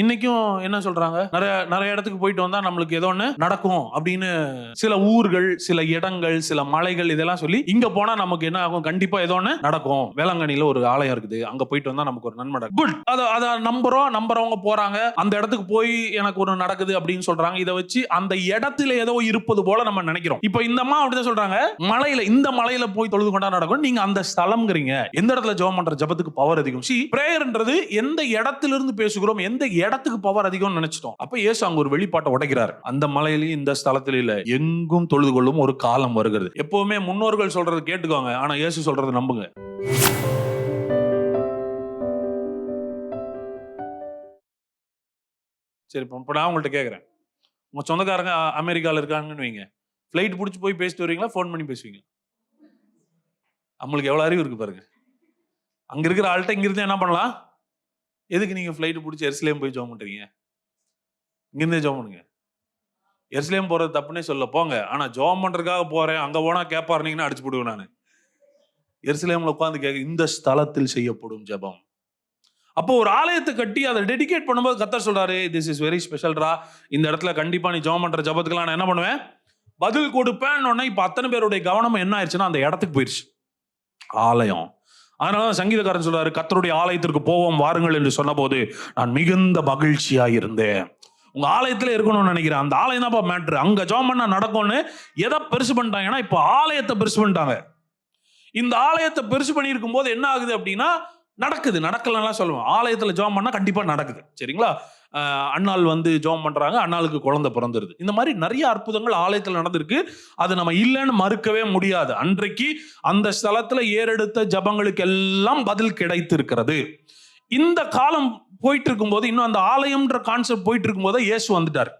இன்னைக்கும் என்ன சொல்றாங்க? நிறைய நிறைய இடத்துக்கு போயிட்டு வந்தா நம்மளுக்கு ஏதோ ஒன்று நடக்கும் அப்படின்னு சில ஊர்கள் சில இடங்கள் சில மலைகள் இதெல்லாம் சொல்லி இங்க போனா நமக்கு என்ன ஆகும்? கண்டிப்பா ஏதோ ஒன்று நடக்கும். வேளாங்கண்ணில ஒரு ஆலயம் இருக்குது. அங்க போயிட்டு வந்தா நமக்கு ஒரு நன்மை குட் அதை அதை நம்புறோம் நம்புறவங்க போறாங்க. அந்த இடத்துக்கு போய் எனக்கு ஒன்று நடக்குது அப்படின்னு சொல்றாங்க. இதை வச்சு அந்த இடத்துல ஏதோ இருப்பது போல நம்ம நினைக்கிறோம். இப்போ இந்த அம்மா அப்படிதான் சொல்றாங்க. மலையில இந்த மலையில போய் தொழுது கொண்டா நடக்கும் நீங்க அந்த ஸ்தலம்ங்கிறீங்க. எந்த இடத்துல ஜெபம் பண்ற ஜபத்துக்கு பவர் அதிகம்? சி பிரேயர்ன்றது எந்த இடத்துல இருந்து பேசுகிறோம்? எந்த இடத்துக்கு பவர் அதிகம்னு நினைச்சிட்டோம். அப்ப இயேசு அங்க ஒரு வெளிப்பாட்டை உடைக்கிறார். அந்த மலையிலயும் இந்த ஸ்தலத்திலும் இல்ல எங்கும் தொழுது கொள்ளும் ஒரு காலம் வருகிறது. எப்பவுமே முன்னோர்கள் சொல்றது கேட்டுக்கோங்க. ஆனா இயேசு சொல்றது நம்புங்க. சரி இப்போ நான் உங்கள்கிட்ட கேட்குறேன் உங்கள் சொந்தக்காரங்க அமெரிக்காவில் இருக்காங்கன்னு வைங்க. ஃப்ளைட் பிடிச்சி போய் பேசிட்டு வருவீங்களா ஃபோன் பண்ணி பேசுவீங்க நம்மளுக்கு எவ்வளோ அறிவு இருக்கு பாருங்க. அங்கே இருக்கிற ஆள்கிட்ட இங்கிருந்து என்ன பண்ணலாம்? எதுக்கு நீங்க ஃப்ளைட்டு பிடிச்சி எருசலேம் போய் ஜோம் பண்ணுறீங்க இங்கிருந்தே ஜோம் பண்ணுங்க. எருசலேம் போறது தப்புன்னே சொல்ல போங்க. ஆனா ஜோம் பண்றதுக்காக போறேன். அங்க போனா கேப்பாருனீங்கன்னா அடிச்சு போடுவேன் நான். எருசலேம்ல உட்காந்து கேட்க இந்த ஸ்தலத்தில் செய்யப்படும் ஜெபம். அப்போ ஒரு ஆலயத்தை கட்டி அதை டெடிகேட் பண்ணும்போது கத்தர் சொல்றாரு திஸ் இஸ் வெரி ஸ்பெஷல்ரா இந்த இடத்துல கண்டிப்பா நீ ஜெபம் பண்ற ஜபத்துக்கெல்லாம் நான் என்ன பண்ணுவேன்? பதில் கொடுப்பேன் உடனே இப்ப அத்தனை பேருடைய கவனம் என்ன ஆயிடுச்சுன்னா அந்த இடத்துக்கு போயிடுச்சு ஆலயம். அதனாலதான் சங்கீதக்காரன் சொல்றாரு கத்தருடைய ஆலயத்திற்கு போவோம் வாருங்கள் என்று சொன்னபோது நான் மிகுந்த மகிழ்ச்சியா இருந்தேன் உங்க ஆலயத்துல இருக்கணும்னு நினைக்கிறேன். அந்த ஆலயம் தான்ப்பா மேட்ரு அங்க ஜோம் பண்ணா நடக்கும்னு எதை பெருசு பண்ணிட்டாங்கன்னா இப்போ ஆலயத்தை பெருசு பண்ணிட்டாங்க. இந்த ஆலயத்தை பெருசு பண்ணியிருக்கும் போது என்ன ஆகுது அப்படின்னா நடக்குது. நடக்கலன்னா சொல்லுவேன். ஆலயத்துல ஜோம் பண்ணா கண்டிப்பா நடக்குது. சரிங்களா? அண்ணாள் வந்து ஜோம் பண்றாங்க அண்ணாளுக்கு குழந்தை பிறந்துருது. இந்த மாதிரி நிறைய அற்புதங்கள் ஆலயத்தில் நடந்திருக்கு. அது நம்ம இல்லைன்னு மறுக்கவே முடியாது. அன்றைக்கு அந்த ஸ்தலத்துல ஏறெடுத்த ஜபங்களுக்கு எல்லாம் பதில் கிடைத்திருக்கிறது. இந்த காலம் போயிட்டு இருக்கும்போது இன்னும் அந்த ஆலயம்ன்ற கான்செப்ட் போயிட்டு இருக்கும்போது இயேசு வந்துட்டார்.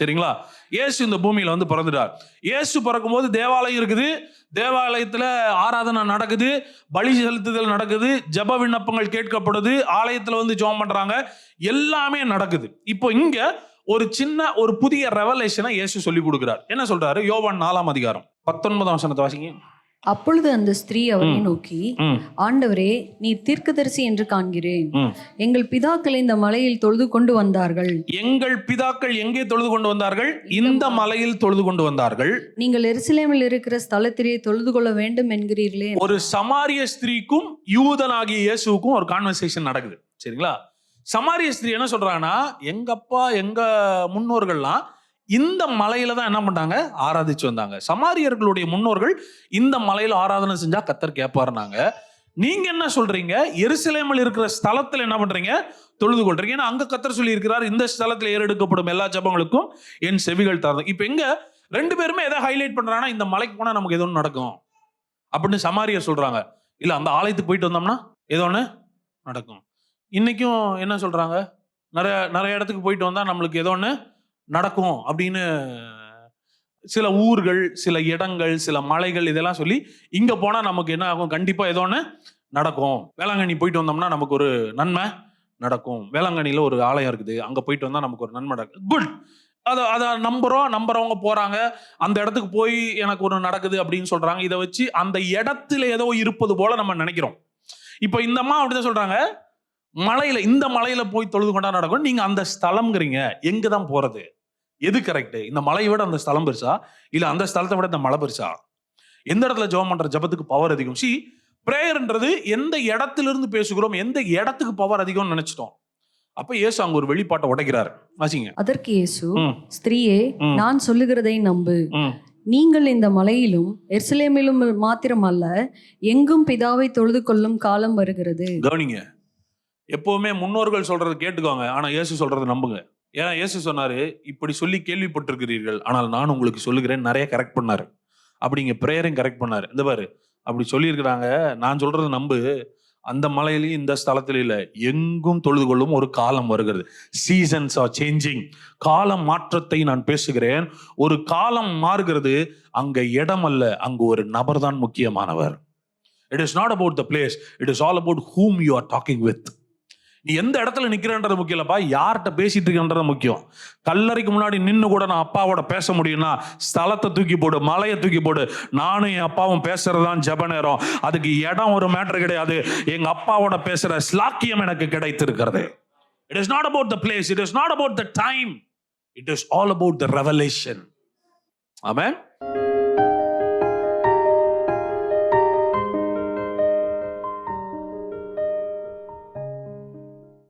சரிங்களா? இயேசு இந்த பூமியில வந்து பிறந்துட்டார். இயேசு பிறக்கும்போது தேவாலயம் இருக்குது. தேவாலயத்துல ஆராதனை நடக்குது. பலி செலுத்துதல் நடக்குது. ஜெப விண்ணப்பங்கள் கேட்கப்படுது. ஆலயத்துல வந்து ஜோம் பண்றாங்க. எல்லாமே நடக்குது. இப்போ இங்க ஒரு சின்ன ஒரு புதிய ரெவலேஷனை இயேசு சொல்லி கொடுக்குறார். என்ன சொல்றாரு? யோவான் நாலாம் அதிகாரம். பத்தொன்பதாம் வசனத்தை வாசிங்க. அப்பொழுது அந்த ஸ்திரீ அவரை. நோக்கி ஆண்டவரே நீ தீர்க்கதரிசி என்று காண்கிறேன். எங்கள் பிதாக்கள் இந்த மலையில் தொழுது கொண்டு வந்தார்கள். எங்கள் பிதாக்கள் எங்கே தொழுது கொண்டு வந்தார்கள்? இந்த மலையில் தொழுது கொண்டு வந்தார்கள். நீங்கள் எருசலேமில் இருக்கிற ஸ்தலத்திலே தொழுது கொள்ள வேண்டும் என்கிறீர்களே. ஒரு சமாரிய ஸ்திரீக்கும் யூதனாகிய இயேசுவுக்கும் ஒரு கான்வர்சேஷன் நடக்குது. சரிங்களா? சமாரிய ஸ்திரீ என்ன சொல்றாங்கன்னா எங்க அப்பா எங்க முன்னோர்கள்லாம் இந்த மலையில தான் என்ன பண்ணாங்க? ஆராதிச்சு வந்தாங்க. சமாரியர்களுடைய முன்னோர்கள் இந்த மலையில ஆராதனை செஞ்சா கத்தர் கேட்பாருனாங்க நீங்க என்ன சொல்றீங்க? எருசலேமில் இருக்கிற ஸ்தலத்துல என்ன பண்றீங்க? தொழுது கொள்றீங்க. ஏன்னா அங்க கத்தர் சொல்லி இருக்கிறார் இந்த ஸ்தலத்துல ஏறெடுக்கப்படும் எல்லா ஜபங்களுக்கும் என் செவிகள் தரது இப்போ எங்க ரெண்டு பேருமே எதை ஹைலைட் பண்றாங்கன்னா இந்த மலைக்கு போனா நமக்கு எதோ நடக்கும். அப்படின்னு சமாரியர் சொல்றாங்க. இல்ல அந்த ஆலயத்துக்கு போயிட்டு வந்தோம்னா ஏதோ ஒன்று நடக்கும். இன்னைக்கும் என்ன சொல்றாங்க? நிறைய நிறைய இடத்துக்கு போயிட்டு வந்தா நம்மளுக்கு ஏதோ ஒன்று நடக்கும் அப்படின்னு சில ஊர்கள் சில இடங்கள் சில மலைகள் இதெல்லாம் சொல்லி இங்க போனா நமக்கு என்ன ஆகும்? கண்டிப்பா ஏதோ ஒன்று நடக்கும். வேளாங்கண்ணி போயிட்டு வந்தோம்னா நமக்கு ஒரு நன்மை நடக்கும். வேளாங்கண்ணியில ஒரு ஆலயம் இருக்குது. அங்க போயிட்டு வந்தா நமக்கு ஒரு நன்மை நடக்கும் குட் அதை அதை நம்புறோம் நம்புறவங்க போறாங்க. அந்த இடத்துக்கு போய் எனக்கு ஒன்று நடக்குது அப்படின்னு சொல்றாங்க. இதை வச்சு அந்த இடத்துல ஏதோ இருப்பது போல நம்ம நினைக்கிறோம். இப்போ இந்த அம்மா அப்படிதான் சொல்றாங்க. மலையில இந்த மலையில போய் தொழுது கொண்டா நடக்கும். நீங்க அந்த ஸ்தலம்ங்கிறீங்க. எங்க தான் போறது? எது கரெக்ட் இந்த மலையை விட அந்த ஸ்தலம் பெருசா? இல்ல அந்த ஸ்தலத்தை விட இந்த மலை பெருசா? எந்த இடத்துல ஜெபம் பண்ற ஜபத்துக்கு பவர் அதிகம்? சி பிரேயர்ன்றது எந்த இடத்திலிருந்து பேசுகிறோம் எந்த இடத்துக்கு பவர் அதிகம்னு நினைச்சிட்டோம். அப்ப இயேசு அங்க ஒரு வெளிப்பாட்டை உடைக்கிறார். வாசிங்க. அதற்கு இயேசு ஸ்திரீயே. நான் சொல்லுகிறதை நம்பு. நீங்கள் இந்த மலையிலும் எருசலேமிலும் மாத்திரமல்ல எங்கும் பிதாவை தொழுது கொள்ளும் காலம் வருகிறது. கவனிங்க. எப்பவுமே முன்னோர்கள் சொல்றது கேட்டுக்கோங்க. ஆனா இயேசு சொல்றது நம்புங்க. ஏன்னா இயேசு சொன்னாரு இப்படி சொல்லி கேள்விப்பட்டிருக்கிறீர்கள். ஆனால் நான் உங்களுக்கு சொல்லுகிறேன் நிறைய கரெக்ட் பண்ணாரு. அப்படிங்க பிரேயரையும் கரெக்ட் பண்ணாரு. இந்த பாரு அப்படி சொல்லியிருக்கிறாங்க. நான் சொல்றது நம்பு. அந்த மலையிலையும் இந்த ஸ்தலத்துல இல்லை. எங்கும் தொழுது கொள்ளும் ஒரு காலம் வருகிறது. சீசன்ஸ் ஆர் சேஞ்சிங் காலம் மாற்றத்தை நான் பேசுகிறேன். ஒரு காலம் மாறுகிறது. அங்க இடம் அல்ல. அங்கு ஒரு நபர் தான் முக்கியமானவர். It is not about the place it is all about whom you are talking with நீ எந்த இடத்துல நிற்கிறன்றது முக்கியம் இல்லைப்பா. யார்கிட்ட பேசிட்டு இருக்கன்றது முக்கியம். கல்லறைக்கு முன்னாடி நின்று கூட நான் அப்பாவோட பேச முடியும்னா ஸ்தலத்தை தூக்கி போடு மலையை தூக்கி போடு. நானும் என் அப்பாவும் பேசுறதுதான் ஜெப நேரம். அதுக்கு இடம் ஒரு மேட்ரு கிடையாது. எங்க அப்பாவோட பேசுற ஸ்லாக்கியம் எனக்கு கிடைத்திருக்கிறது. It is not about the place it is not about the time it is all about the revelation ஆமாம்